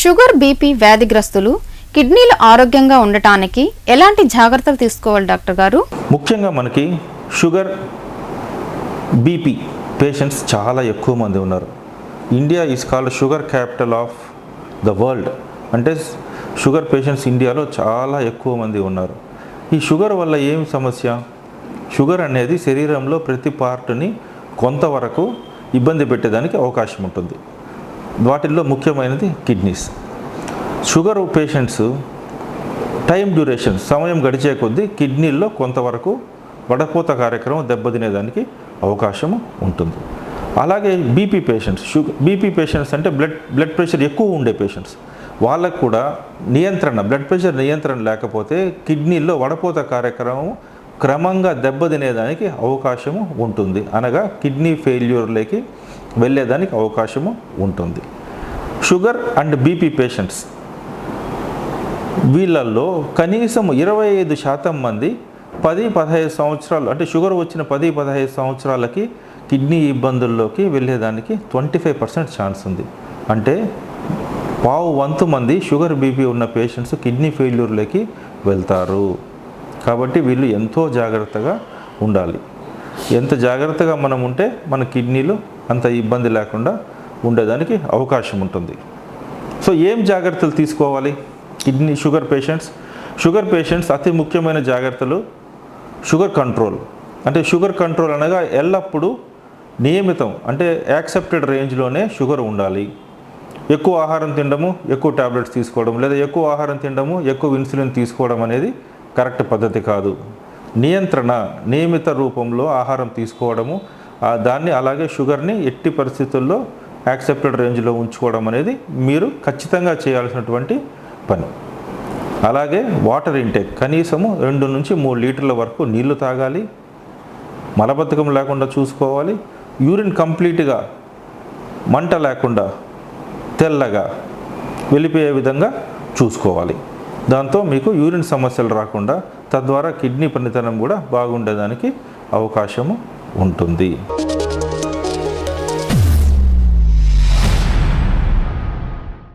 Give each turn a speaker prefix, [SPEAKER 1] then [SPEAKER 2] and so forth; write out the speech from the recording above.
[SPEAKER 1] Sugar BP వ్యాధిగ్రస్తులు కిడ్నీలు ఆరోగ్యంగా ఉండటానికి ఎలాంటి జాగ్రత్తలు తీసుకోవాలి డాక్టర్ గారు?
[SPEAKER 2] ముఖ్యంగా మనకి షుగర్ బీపీ పేషెంట్స్ చాలా ఎక్కువ మంది ఉన్నారు. India is called sugar capital of the world. అంటే షుగర్ పేషెంట్స్ ఇండియాలో చాలా ఎక్కువ మంది ఉన్నారు. ఈ షుగర్ వల్ల ఏం సమస్య? షుగర్ అనేది శరీరంలో ప్రతి పార్ట్ని కొంతవరకు ఇబ్బంది పెట్టేదానికి అవకాశం ఉంటుంది. వాటిల్లో ముఖ్యమైనది kidneys. Sugar patients time duration సమయం గడిచే కొద్దీ కిడ్నీల్లో కొంతవరకు వడపోత కార్యక్రమం దెబ్బతినేదానికి అవకాశం ఉంటుంది. అలాగే BP patients sugar BP patients అంటే బ్లడ్ బ్లడ్ ప్రెషర్ ఎక్కువ ఉండే పేషెంట్స్. వాళ్ళకు కూడా నియంత్రణ బ్లడ్ ప్రెషర్ నియంత్రణ లేకపోతే కిడ్నీల్లో వడపోత కార్యక్రమం క్రమంగా దెబ్బతినేదానికి అవకాశము ఉంటుంది. అనగా కిడ్నీ ఫెయిల్యూర్లోకి వెళ్ళేదానికి అవకాశము ఉంటుంది. షుగర్ అండ్ బీపీ పేషెంట్స్ వీళ్ళల్లో కనీసం ఇరవై ఐదు శాతం మంది పది పదహైదు సంవత్సరాలు అంటే షుగర్ వచ్చిన పది పదహైదు సంవత్సరాలకి కిడ్నీ ఇబ్బందుల్లోకి వెళ్ళేదానికి ట్వంటీ ఫైవ్ పర్సెంట్ ఛాన్స్ ఉంది. అంటే పావు వంతు మంది షుగర్ బీపీ ఉన్న పేషెంట్స్ కిడ్నీ ఫెయిల్యూర్లోకి వెళ్తారు. కాబట్టి వీళ్ళు ఎంతో జాగ్రత్తగా ఉండాలి. ఎంత జాగ్రత్తగా మనం ఉంటే మన కిడ్నీలు అంత ఇబ్బంది లేకుండా ఉండేదానికి అవకాశం ఉంటుంది. సో ఏం జాగ్రత్తలు తీసుకోవాలి? Kidney sugar patients. Sugar patients అతి ముఖ్యమైన జాగ్రత్తలు షుగర్ కంట్రోల్. అంటే షుగర్ కంట్రోల్ అనగా ఎల్లప్పుడూ నియమితం అంటే యాక్సెప్టెడ్ రేంజ్లోనే షుగర్ ఉండాలి. ఎక్కువ ఆహారం తినడము ఎక్కువ టాబ్లెట్స్ తీసుకోవడం లేదా ఎక్కువ ఆహారం తినడము ఎక్కువ ఇన్సులిన్ తీసుకోవడం అనేది కరెక్ట్ పద్ధతి కాదు. నియంత్రణ నియమిత రూపంలో ఆహారం తీసుకోవడము దాన్ని అలాగే షుగర్ని ఎట్టి పరిస్థితుల్లో యాక్సెప్టెడ్ రేంజ్లో ఉంచుకోవడం అనేది మీరు ఖచ్చితంగా చేయాల్సినటువంటి పని. అలాగే వాటర్ ఇంటేక్ కనీసము రెండు నుంచి మూడు లీటర్ల వరకు నీళ్ళు తాగాలి మలబద్ధకం లేకుండా చూసుకోవాలి యూరిన్ కంప్లీట్గా మంట లేకుండా తెల్లగా వెళ్ళిపోయే విధంగా చూసుకోవాలి. దాంతో మీకు యూరిన్ సమస్యలు రాకుండా తద్వారా కిడ్నీ పనితనం కూడా బాగుండేదానికి అవకాశము ఉంటుంది.